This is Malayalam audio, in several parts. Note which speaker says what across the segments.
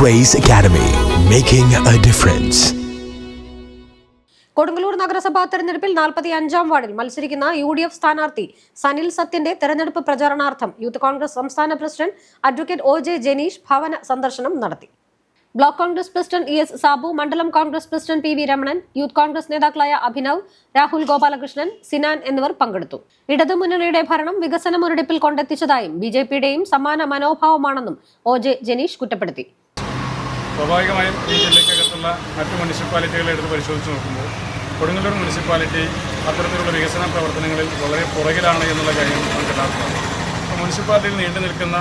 Speaker 1: Grace Academy, making a difference.
Speaker 2: Kodungallur നഗരസഭാ തെരഞ്ഞെടുപ്പിൽ നാൽപ്പത്തി അഞ്ചാം വാർഡിൽ മത്സരിക്കുന്ന യു ഡി എഫ് സ്ഥാനാർത്ഥി സനിൽ സത്യന്റെ തെരഞ്ഞെടുപ്പ് പ്രചാരണാർത്ഥം യൂത്ത് കോൺഗ്രസ് സംസ്ഥാന president advocate O J Janeesh ഭവന സന്ദർശനം നടത്തി. Block Congress president E S Sabu മണ്ഡലം Congress president P V Ramanan youth Congress നേതാക്കളായ അഭിനവ് രാഹുൽ ഗോപാലകൃഷ്ണൻ സിനാൻ എന്നിവർ പങ്കെടുത്തു. ഇടതുമുന്നണിയുടെ ഭരണം വികസന മുരടിപ്പിൽ കൊണ്ടെത്തിച്ചതായും ബി ജെ പിയുടെയും സമാന മനോഭാവമാണെന്നും ഒ ജെ ജനീഷ് കുറ്റപ്പെടുത്തി.
Speaker 3: സ്വാഭാവികമായും ഈ ജില്ലയ്ക്കകത്തുള്ള മറ്റ് മുനിസിപ്പാലിറ്റികളെ എടുത്ത് പരിശോധിച്ച് നോക്കുമ്പോൾ കൊടുങ്ങല്ലൂർ മുനിസിപ്പാലിറ്റി അത്തരത്തിലുള്ള വികസന പ്രവർത്തനങ്ങളിൽ വളരെ പുറകിലാണ് എന്നുള്ള കാര്യം നമുക്ക് എല്ലാവർക്കും അപ്പോൾ മുനിസിപ്പാലിറ്റിയിൽ നീണ്ടു നിൽക്കുന്ന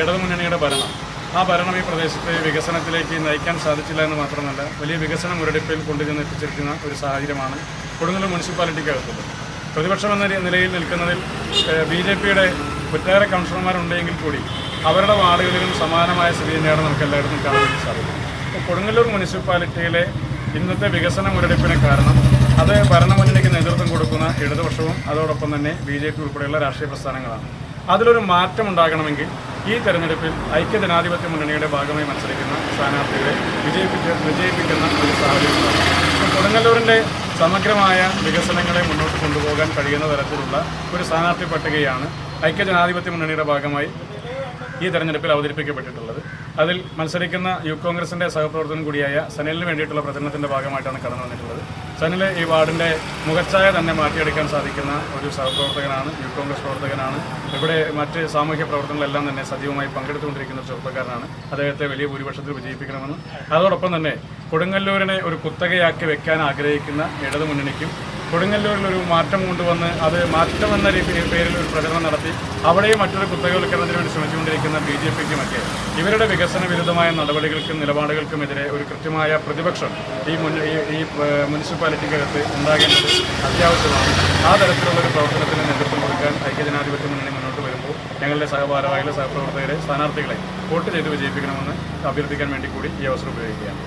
Speaker 3: ഇടതുമുന്നണിയുടെ ഭരണം ആ ഭരണം ഈ പ്രദേശത്തെ വികസനത്തിലേക്ക് നയിക്കാൻ സാധിച്ചില്ല എന്ന് മാത്രമല്ല വലിയ വികസന മുരടിപ്പിൽ കൊണ്ടുചെന്ന് എത്തിച്ചിരിക്കുന്ന ഒരു സാഹചര്യമാണ് കൊടുങ്ങല്ലൂർ മുനിസിപ്പാലിറ്റിക്കകത്തുള്ളത്. പ്രതിപക്ഷം എന്ന നിലയിൽ നിൽക്കുന്നതിൽ ബി ജെ പിയുടെ ഒറ്റേറെ കൗൺസിലർമാരുണ്ടെങ്കിൽ കൂടി അവരുടെ വാർഡുകളിലും സമാനമായ സ്ഥിതി തന്നെയാണ് നമുക്ക് എല്ലായിടത്തും കാണാൻ സാധിക്കും. കൊടുങ്ങല്ലൂർ മുനിസിപ്പാലിറ്റിയിലെ ഇന്നത്തെ വികസന മുരടിപ്പിന് കാരണം അത് ഭരണമുന്നണിക്ക് നേതൃത്വം കൊടുക്കുന്ന ഇടതുപക്ഷവും അതോടൊപ്പം തന്നെ ബി ജെ പി ഉൾപ്പെടെയുള്ള രാഷ്ട്രീയ പ്രസ്ഥാനങ്ങളാണ്. അതിലൊരു മാറ്റം ഉണ്ടാകണമെങ്കിൽ ഈ തെരഞ്ഞെടുപ്പിൽ ഐക്യജനാധിപത്യ മുന്നണിയുടെ ഭാഗമായി മത്സരിക്കുന്ന സ്ഥാനാർത്ഥികളെ വിജയിപ്പിക്ക വിജയിപ്പിക്കുന്ന ഒരു സാഹചര്യമാണ് കൊടുങ്ങല്ലൂരിന്റെ സമഗ്രമായ വികസനങ്ങളെ മുന്നോട്ട് കൊണ്ടുപോകാൻ കഴിയുന്ന തരത്തിലുള്ള ഒരു സ്ഥാനാർത്ഥി പട്ടികയാണ് ഐക്യ ഐക്യജനാധിപത്യ മുന്നണിയുടെ ഭാഗമായി ഈ തെരഞ്ഞെടുപ്പിൽ അവതരിപ്പിക്കപ്പെട്ടിട്ടുള്ളത്. അതിൽ മത്സരിക്കുന്ന യു കോൺഗ്രസിന്റെ സഹപ്രവർത്തകൻ കൂടിയായ സനലിന് വേണ്ടിയിട്ടുള്ള പ്രചരണത്തിന്റെ ഭാഗമായിട്ടാണ് കടന്നു വന്നിട്ടുള്ളത്. സനൽ ഈ വാർഡിന്റെ മുഖച്ഛായ തന്നെ മാറ്റിയെടുക്കാൻ സാധിക്കുന്ന ഒരു സഹപ്രവർത്തകനാണ് യു കോൺഗ്രസ് പ്രവർത്തകനാണ്. ഇവിടെ മറ്റ് സാമൂഹ്യ പ്രവർത്തനങ്ങളെല്ലാം തന്നെ സജീവമായി പങ്കെടുത്തുകൊണ്ടിരിക്കുന്ന ചെറുപ്പക്കാരനാണ്. അദ്ദേഹത്തെ വലിയ ഭൂരിപക്ഷത്തിൽ വിജയിപ്പിക്കണമെന്നും അതോടൊപ്പം തന്നെ കൊടുങ്ങല്ലൂരിനെ ഒരു കുത്തകയാക്കി വെക്കാൻ ആഗ്രഹിക്കുന്ന ഇടതു ഒരു മാറ്റം കൊണ്ടുവന്ന് അത് മാറ്റം എന്ന രീതി- പേരിൽ ഒരു പ്രചരണം നടത്തി അവിടെയും മറ്റൊരു കുത്തകവൽക്കരണത്തിന് വേണ്ടി ശ്രമിച്ചുകൊണ്ടിരിക്കുന്ന ബി ജെ പിക്കുമൊക്കെ ഇവരുടെ വികസന വിരുദ്ധമായ നടപടികൾക്കും നിലപാടുകൾക്കുമെതിരെ ഒരു കൃത്യമായ പ്രതിപക്ഷം ഈ ഈ മുനിസിപ്പാലിറ്റിക്കകത്ത് ഉണ്ടാകേണ്ടത് അത്യാവശ്യമാണ്. ആ തരത്തിലുള്ള ഒരു പ്രവർത്തനത്തിന് നേതൃത്വം കൊടുക്കാൻ ഐക്യജനാധിപത്യ മുന്നണി മുന്നോട്ട് വരുമ്പോൾ ഞങ്ങളുടെ സഹഭാരവാഹികളെ സഹപ്രവർത്തകരെ സ്ഥാനാർത്ഥികളെ വോട്ട് ചെയ്ത് വിജയിപ്പിക്കണമെന്ന് അഭ്യർത്ഥിക്കാൻ വേണ്ടി കൂടി ഈ അവസരം ഉപയോഗിക്കുകയാണ്.